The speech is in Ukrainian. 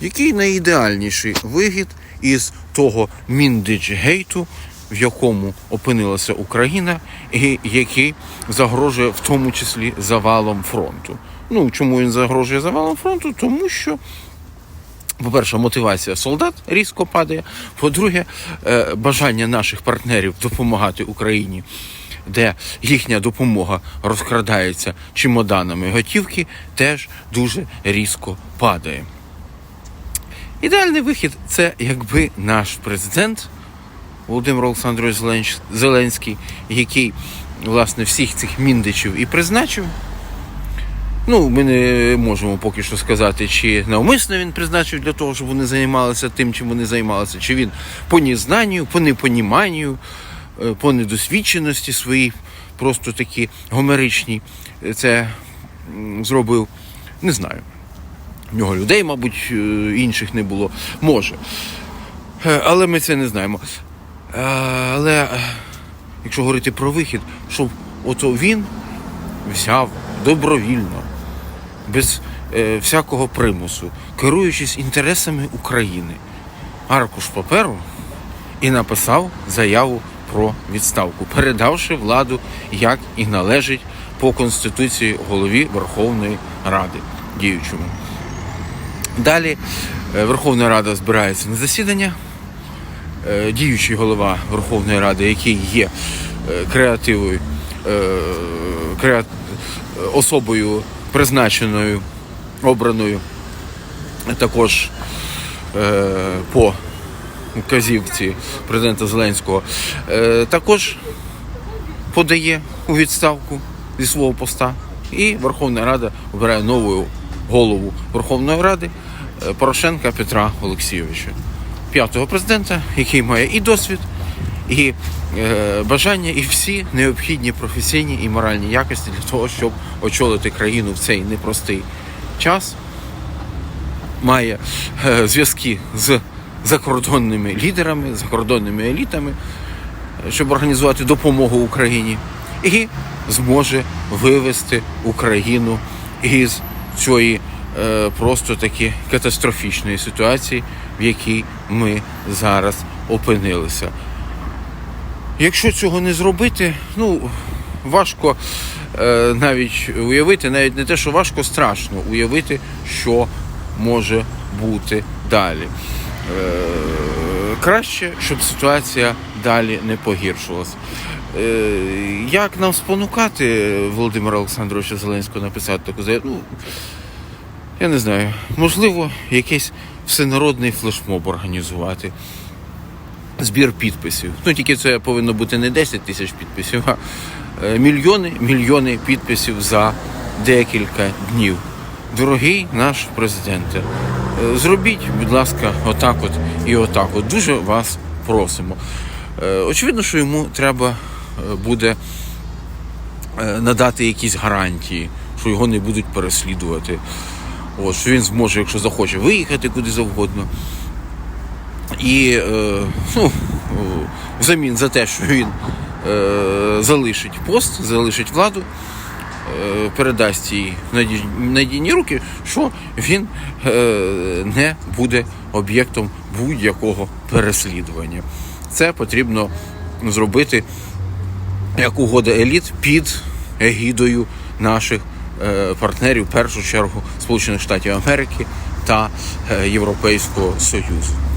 Який найідеальніший вихід із того міндичгейту, в якому опинилася Україна, і який загрожує в тому числі завалом фронту? Ну чому він загрожує завалом фронту? Тому що по-перше, мотивація солдат різко падає. По-друге, е, бажання наших партнерів допомагати Україні, де їхня допомога розкрадається чемоданами готівки, теж дуже різко падає. Ідеальний вихід це якби наш президент Володимир Олександрович Зеленський, який власне всіх цих міндичів і призначив. Ну, ми не можемо поки що сказати, чи навмисно він призначив для того, щоб вони займалися тим, чим вони займалися, чи він по незнанню, по непоніманню, е, по недосвідченості своїй, просто такі гомеричні е, це зробив. Не знаю. В нього людей, мабуть, е, інших не було. Може. Е, Але ми це не знаємо. Е, Але якщо говорити про вихід, щоб ото він взяв добровільно, без всякого примусу, керуючись інтересами України, аркуш паперу і написав заяву про відставку, передавши владу, як і належить по Конституції голові Верховної Ради діючому. Далі е, Верховна Рада збирається на засідання. Е, Діючий голова Верховної Ради, який є е, креативою, е, креа- особою призначеною, обраною також по вказівці президента Зеленського, також подає у відставку зі свого поста. І Верховна Рада обирає нову голову Верховної Ради Порошенка Петра Олексійовича, п'ятого президента, який має і досвід, і е, бажання, і всі необхідні професійні і моральні якості для того, щоб очолити країну в цей непростий час. Має е, зв'язки з закордонними лідерами, закордонними елітами, щоб організувати допомогу Україні, і зможе вивести Україну із цієї просто таки катастрофічної ситуації, в якій ми зараз опинилися. Якщо цього не зробити, ну важко е, навіть уявити, навіть не те, що важко, страшно уявити, що може бути далі. Е, краще, щоб ситуація далі не погіршувалась. Е, як нам спонукати Володимира Олександровича Зеленського написати таку заяву? Ну, я не знаю, можливо, якийсь всенародний флешмоб організувати збір підписів. Ну тільки це повинно бути не 10 тисяч підписів, а е, мільйони, мільйони підписів за декілька днів. Дорогий наш президенте, е, зробіть, будь ласка, отак от і отак. От дуже вас просимо. Е, Очевидно, що йому треба буде надати якісь гарантії, що його не будуть переслідувати. От, що він зможе, якщо захоче, виїхати куди завгодно. І е, ну, взамін за те, що він е, залишить пост, залишить владу, е, передасть їй надійні руки, що він е, не буде об'єктом будь-якого переслідування. Це потрібно зробити як угода еліт під егідою наших партнерів, в першу чергу Сполучених Штатів Америки та е, Європейського Союзу.